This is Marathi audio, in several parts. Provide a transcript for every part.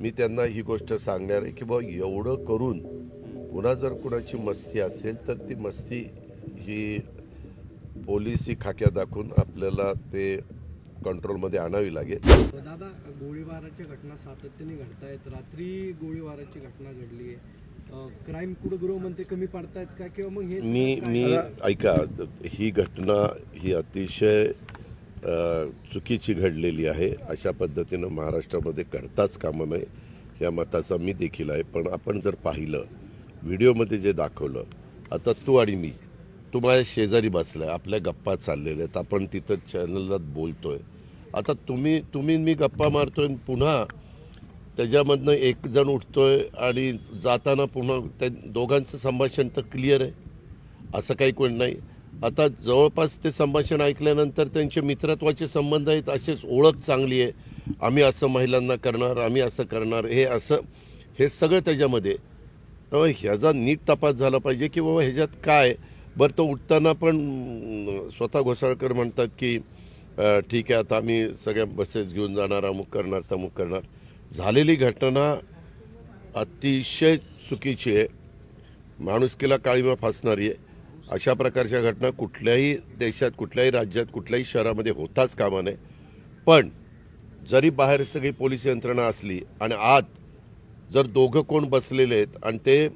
मी त्यांना ही गोष्ट सांगणार आहे की बा एवढं करून पुन्हा जर कुणाची मस्ती असेल तर ती मस्ती ही पोलिसी खाक्या दाखवून आपल्याला ते कंट्रोलमध्ये आणावी लागेल. दादा गोळीबाराच्या घटना सातत्याने घडतायत. रात्री गोळीबाराची घटना घडली आहे. क्राईम कुठं गृहमंत्री कमी पडतायत का? किंवा मग हे मी मी ऐका ही घटना ही अतिशय चुकीची घडलेली आहे. अशा पद्धतीनं महाराष्ट्रामध्ये घडताच कामं नये या मताचा मी देखील आहे. पण आपण जर पाहिलं व्हिडिओमध्ये जे दाखवलं आता तू आणि मी तू माझ्या शेजारी बसलाय आपल्या गप्पा चाललेल्या आहेत. आपण तिथं चॅनलला बोलतोय. आता तुम्ही तुम्ही मी गप्पा मारतोय आणि पुन्हा त्याच्यामधनं एक जण उठतोय आणि जाताना पुन्हा त्या दोघांचं संभाषण तर क्लिअर आहे. असं काही कोण नाही. आता जवळपास ते संभाषण ऐकल्यानंतर त्यांचे मित्रत्वाचे संबंध आहेत असेच ओळख चांगली आहे. आम्ही असं महिलांना करणार आम्ही असं करणार हे असं हे सगळं त्याच्यामध्ये. ह्याचा नीट तपास झाला पाहिजे की बाबा ह्याच्यात काय? बरं तो उठताना पण स्वतः घोसाळकर म्हणतात की ठीक आहे आता आम्ही सगळ्या बसेस घेऊन जाणार अमुक करणार तमुक करणार. झालेली घटना अतिशय चुकीची आहे. माणुसकीला काळीमा फासणारी आहे. अशा प्रकारच्या घटना कुठल्याही देशात कुठल्याही राज्यात कुठल्याही शहरामध्ये होताच कामा नये. पण जरी बाहेर सगळी पोलीस यंत्रणा असली आणि आत जर दोघं कोण बसलेले आहेत आणि ते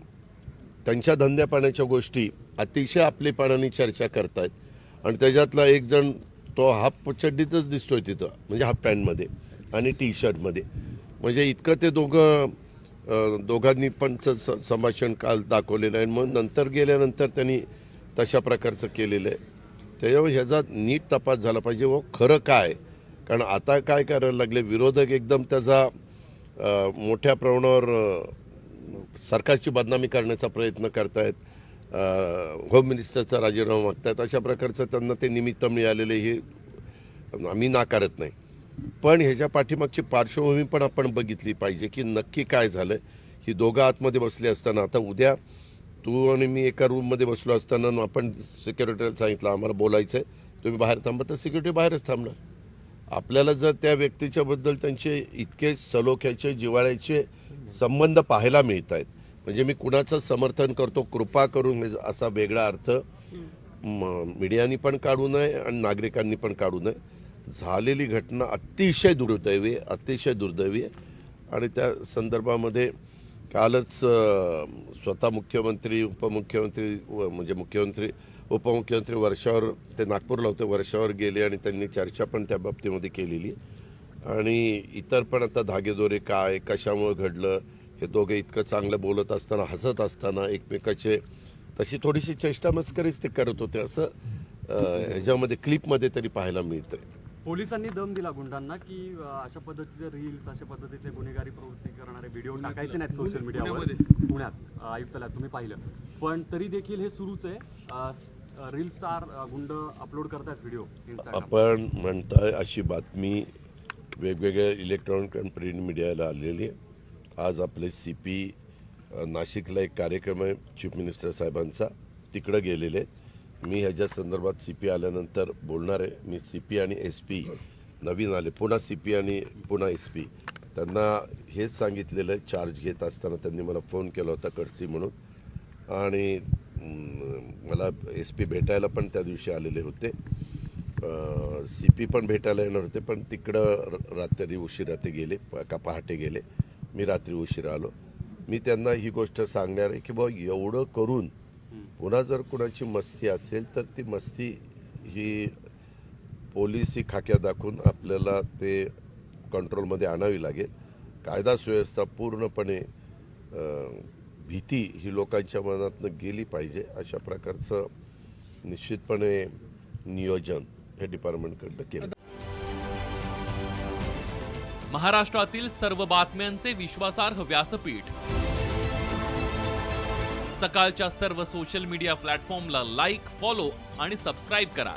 त्यांच्या धंद्यापाण्याच्या गोष्टी अतिशय आपलेपणाने चर्चा करतायत आणि त्याच्यातला एक जण तो हाफ चड्डीतच दिसतोय तिथं म्हणजे हाफ पॅन्टमध्ये आणि टी शर्टमध्ये म्हणजे इतकं ते दोघं दोघांनी पण स- संभाषण काल दाखवलेलं आहे. मग नंतर गेल्यानंतर त्यांनी तशा प्रकारचं केलेलं आहे. त्याच्यामुळे ह्याचा नीट तपास झाला पाहिजे व खरं काय? कारण आता काय करायला लागले? विरोधक एकदम त्याचा मोठ्या प्रमाणावर सरकारची बदनामी करण्याचा प्रयत्न करतायत. होम मिनिस्टरचा राजीनामा मागतायत. अशा प्रकारचं त्यांना ते निमित्त मिळालेले हे आम्ही नाकारत नाही. पण ह्याच्या पाठीमागची पार्श्वभूमी पण आपण बघितली पाहिजे की नक्की काय झालं ही दोघं आतमध्ये बसले असताना आता उद्या तू आणि मी एका रूममध्ये बसलो असताना आपण सिक्युरिटीला सांगितलं आम्हाला बोलायचं आहे तुम्ही बाहेर थांबा. तर सिक्युरिटी बाहेरच थांबणार. आपल्याला जर त्या व्यक्तीच्याबद्दल त्यांचे इतके सलोख्याचे जिव्हाळ्याचे संबंध पाहायला मिळत आहेत. म्हणजे मी कुणाचं समर्थन करतो कृपा करून हे असा वेगळा अर्थ म- मीडियानी पण काढू नये आणि नागरिकांनी पण काढू नये. झालेली घटना अतिशय दुर्दैवी आहे अतिशय दुर्दैवी आहे. आणि त्या संदर्भामध्ये कालच स्वतः मुख्यमंत्री उपमुख्यमंत्री व- म्हणजे मुख्यमंत्री उपमुख्यमंत्री वर्षावर ते नागपूरला होते वर्षावर गेले आणि त्यांनी चर्चा पण त्या बाबतीमध्ये केलेली. आणि इतर पण आता धागेदोरे काय कशामुळे घडलं हे दोघे इतकं चांगलं बोलत असताना हसत असताना एकमेकाचे तशी थोडीशी चेष्टा मस्करीच ते करत होते असं ह्याच्यामध्ये क्लिपमध्ये तरी पाहायला मिळतंय. पोलिसांनी दम दिला गुंडांना की अशा पद्धतीचे रील्स अशा पद्धतीचे गुन्हेगारी प्रवृत्ती व्हिडिओ टाकायचे नाहीत सोशल मीडियावर पुण्यात आयुक्तालयात तुम्ही पाहिलं. पण तरी देखील हे सुरूच आहे. रील स्टार गुंड अपलोड करतायत व्हिडिओ इंस्टाग्राम आपण म्हणताय अशी बातमी वेगवेगळ्या इलेक्ट्रॉनिक आणि प्रिंट मीडियाला आलेली आहे. आज आपले सी पी नाशिकला एक कार्यक्रम आहे चीफ मिनिस्टर साहेबांचा. तिकडं गेलेले. मी ह्याच्या संदर्भात सी पी आल्यानंतर बोलणार आहे. मी सी पी आणि एस पी नवीन आले. पुन्हा सी पी आणि पुन्हा एस पी त्यांना हेच सांगितलेलं आहे चार्ज घेत असताना त्यांनी मला फोन केला होता कडसी म्हणून. आणि मला एस पी भेटायला पण त्या दिवशी आलेले होते. सी पी पण भेटायला येणार होते पण तिकडं र- रात्री उशिरा ते गेले का पहाटे गेले. मी रात्री उशिरा आलो. मी त्यांना ही गोष्ट सांगणार आहे की बा एवढं करून पुन्हा जर कुणाची मस्ती असेल तर ती मस्ती ही पोलिसी खाक्या दाखवून आपल्याला ते कंट्रोलमध्ये आणावी लागेल. कायदा सुव्यवस्था पूर्णपणे भीती ही लोकांच्या मनातनं गेली पाहिजे अशा प्रकारचं निश्चितपणे नियोजन हे डिपार्टमेंटकडनं केलं. महाराष्ट्रातील सर्व बातम्यांचे विश्वासार्ह व्यासपीठ. सकाळच्या सर्व सोशल मीडिया प्लॅटफॉर्मला लाईक फॉलो आणि सबस्क्राईब करा.